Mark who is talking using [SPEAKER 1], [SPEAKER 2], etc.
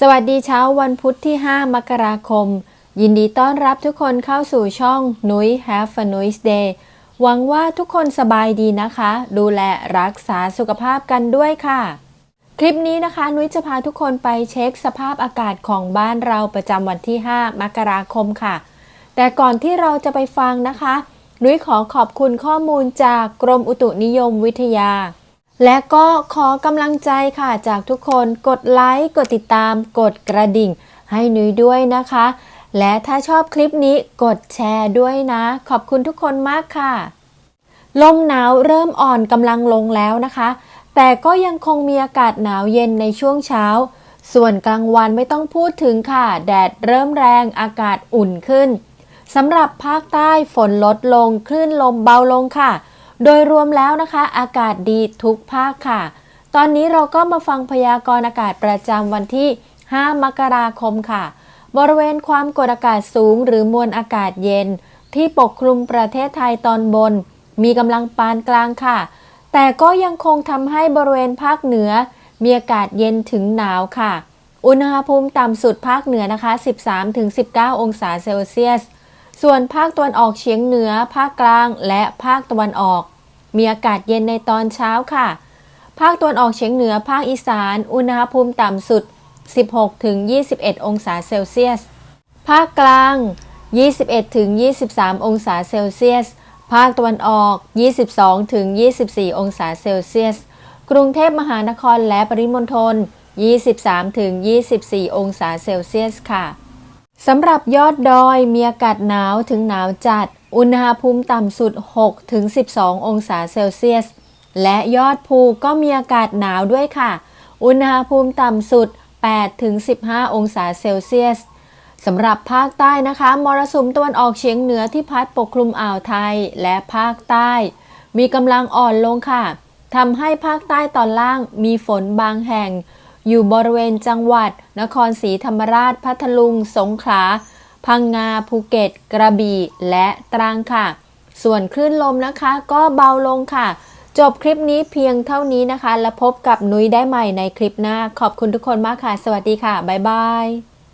[SPEAKER 1] สวัสดีเช้าวันพุธที่ 5 มกราคม ยินดีต้อนรับทุกคนเข้าสู่ช่องนุ้ย Have a nice day หวังว่าทุกคนสบายดีนะคะ ดูแลรักษาสุขภาพกันด้วยค่ะ คลิปนี้นะคะนุ้ยจะพาทุกคนไปเช็คสภาพอากาศของบ้านเราประจำวันที่ 5 มกราคมค่ะ แต่ก่อนที่เราจะไปฟังนะคะ นุ้ยขอขอบคุณข้อมูลจากกรมอุตุนิยมวิทยา และก็ขอกำลังใจค่ะจากทุกคนกดไลค์กดติดตาม กดกระดิ่ง ให้นุ้ยด้วยนะคะ และถ้าชอบคลิปนี้กดแชร์ด้วยนะ ขอบคุณทุกคนมากค่ะ ลมหนาวเริ่มอ่อนกำลังลงแล้วนะคะ แต่ก็ยังคงมีอากาศหนาวเย็นในช่วงเช้า ส่วนกลางวันไม่ต้องพูดถึงค่ะ แดดเริ่มแรงอากาศอุ่นขึ้นสำหรับภาคใต้ฝนลดลงคลื่นลมเบาลงค่ะ โดยรวมแล้วนะคะ อากาศดีทุกภาคค่ะ ตอนนี้เราก็มาฟังพยากรณ์อากาศประจำวันที่ 5 มกราคมค่ะ บริเวณความกดอากาศสูงหรือมวลอากาศเย็น ที่ปกคลุมประเทศไทยตอนบน มีกำลังปานกลางค่ะ แต่ก็ยังคงทำให้บริเวณภาคเหนือ มีอากาศเย็นถึงหนาวค่ะ อุณหภูมิต่ำสุดภาคเหนือนะคะ 13-19 องศาเซลเซียส ส่วนภาคตะวันออกเฉียงเหนือ ภาคกลาง และภาคตะวันออก มีอากาศเย็นในตอนเช้าค่ะ ภาคตะวันออกเฉียงเหนือ ภาคอีสาน อุณหภูมิต่ำสุด 16-21 องศาเซลเซียส ภาคกลาง 21-23 องศาเซลเซียส ภาคตะวันออก 22-24 องศาเซลเซียส กรุงเทพมหานครและปริมณฑล23-24 องศาเซลเซียสค่ะ สำหรับยอดดอยมีอากาศหนาวถึงหนาวจัด อุณหภูมิต่ำสุด 6-12 องศาเซลเซียส และยอดภูก็มีอากาศหนาวด้วยค่ะ อุณหภูมิต่ำสุด 8-15 องศาเซลเซียสสำหรับภาคใต้นะคะมรสุมตะวันออกเฉียงเหนือที่พัดปกคลุมอ่าวไทยและภาคใต้ มีกำลังอ่อนลงค่ะทำให้ภาคใต้ตอนล่างมีฝนบางแห่ง อยู่บริเวณจังหวัด นครศรีธรรมราช พัทลุง สงขลา พังงา ภูเก็ต กระบี่ และตรังค่ะ ส่วนคลื่นลมนะคะก็เบาลงค่ะ จบคลิปนี้เพียงเท่านี้นะคะ แล้วพบกับนุ้ยได้ใหม่ในคลิปหน้า ขอบคุณทุกคนมากค่ะ สวัสดีค่ะ บ๊ายบาย